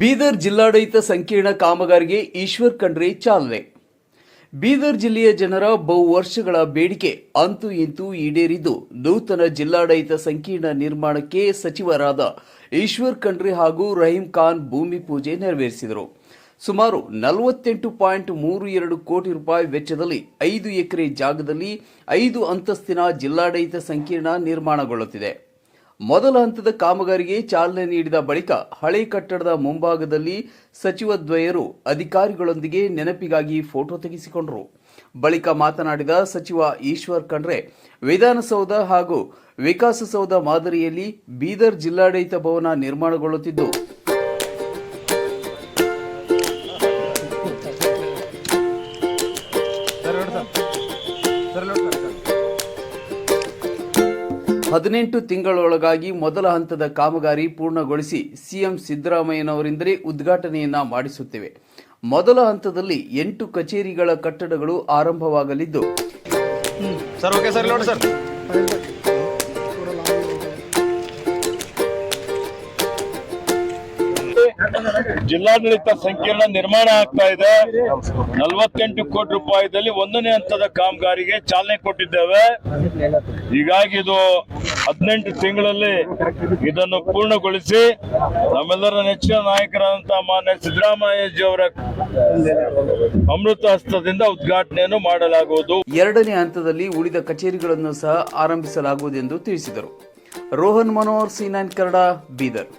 ಬೀದರ್ ಜಿಲ್ಲಾಡಳಿತ ಸಂಕೀರ್ಣ ಕಾಮಗಾರಿಗೆ ಈಶ್ವರ್ ಖಂಡ್ರೆ ಚಾಲನೆ. ಬೀದರ್ ಜಿಲ್ಲೆಯ ಜನರ ಬಹು ವರ್ಷಗಳ ಬೇಡಿಕೆ ಅಂತೂ ಇಂತೂ ಈಡೇರಿದ್ದು, ನೂತನ ಜಿಲ್ಲಾಡಳಿತ ಸಂಕೀರ್ಣ ನಿರ್ಮಾಣಕ್ಕೆ ಸಚಿವರಾದ ಈಶ್ವರ್ ಖಂಡ್ರೆ ಹಾಗೂ ರಹೀಂ ಖಾನ್ ಭೂಮಿ ಪೂಜೆ ನೆರವೇರಿಸಿದರು. ಸುಮಾರು ನಲವತ್ತೆಂಟು ಪಾಯಿಂಟ್ ಮೂರು ಎರಡು ಕೋಟಿ ರೂಪಾಯಿ ವೆಚ್ಚದಲ್ಲಿ ಐದು ಎಕರೆ ಜಾಗದಲ್ಲಿ ಐದು ಅಂತಸ್ತಿನ ಜಿಲ್ಲಾಡಳಿತ ಸಂಕೀರ್ಣ ನಿರ್ಮಾಣಗೊಳ್ಳುತ್ತಿದೆ. ಮೊದಲ ಹಂತದ ಕಾಮಗಾರಿಗೆ ಚಾಲನೆ ನೀಡಿದ ಬಳಿಕ ಹಳೆ ಕಟ್ಟಡದ ಮುಂಭಾಗದಲ್ಲಿ ಸಚಿವ ದ್ವಯರು ಅಧಿಕಾರಿಗಳೊಂದಿಗೆ ನೆನಪಿಗಾಗಿ ಫೋಟೋ ತೆಗೆಸಿಕೊಂಡರು. ಬಳಿಕ ಮಾತನಾಡಿದ ಸಚಿವ ಈಶ್ವರ್ ಖಂಡ್ರೆ, ವಿಧಾನಸೌಧ ಹಾಗೂ ವಿಕಾಸಸೌಧ ಮಾದರಿಯಲ್ಲಿ ಬೀದರ್ ಜಿಲ್ಲಾಡಳಿತ ಭವನ ನಿರ್ಮಾಣಗೊಳ್ಳುತ್ತಿದ್ದು. ಹದಿನೆಂಟು ತಿಂಗಳೊಳಗಾಗಿ ಮೊದಲ ಹಂತದ ಕಾಮಗಾರಿ ಪೂರ್ಣಗೊಳಿಸಿ ಸಿಎಂ ಸಿದ್ದರಾಮಯ್ಯನವರಿಂದಲೇ ಉದ್ಘಾಟನೆಯನ್ನ ಮಾಡಿಸುತ್ತೇವೆ. ಮೊದಲ ಹಂತದಲ್ಲಿ ಎಂಟು ಕಚೇರಿಗಳ ಕಟ್ಟಡಗಳು ಆರಂಭವಾಗಲಿದ್ದು. ಜಿಲ್ಲಾಡಳಿತ ಸಂಕೀರ್ಣ ನಿರ್ಮಾಣ ಆಗ್ತಾ ಇದೆ. ನಲವತ್ತೆಂಟು ಕೋಟಿ ರೂಪಾಯಿದಲ್ಲಿ ಒಂದನೇ ಹಂತದ ಕಾಮಗಾರಿಗೆ ಚಾಲನೆ ಕೊಟ್ಟಿದ್ದೇವೆ. ಹೀಗಾಗಿ ಇದು ಹದಿನೆಂಟು ತಿಂಗಳಲ್ಲಿ ಇದನ್ನು ಪೂರ್ಣಗೊಳಿಸಿ ನಮ್ಮೆಲ್ಲರ ನೆಚ್ಚಿನ ನಾಯಕರಾದಂತಹ ಮಾನ್ಯ ಸಿದ್ದರಾಮಯ್ಯಜಿ ಅವರ ಅಮೃತ ಹಸ್ತದಿಂದ ಉದ್ಘಾಟನೆಯನ್ನು ಮಾಡಲಾಗುವುದು. ಎರಡನೇ ಹಂತದಲ್ಲಿ ಉಳಿದ ಕಚೇರಿಗಳನ್ನು ಸಹ ಆರಂಭಿಸಲಾಗುವುದು ಎಂದು ತಿಳಿಸಿದರು. Rohan Manohar, C nine Kannada, Bidar.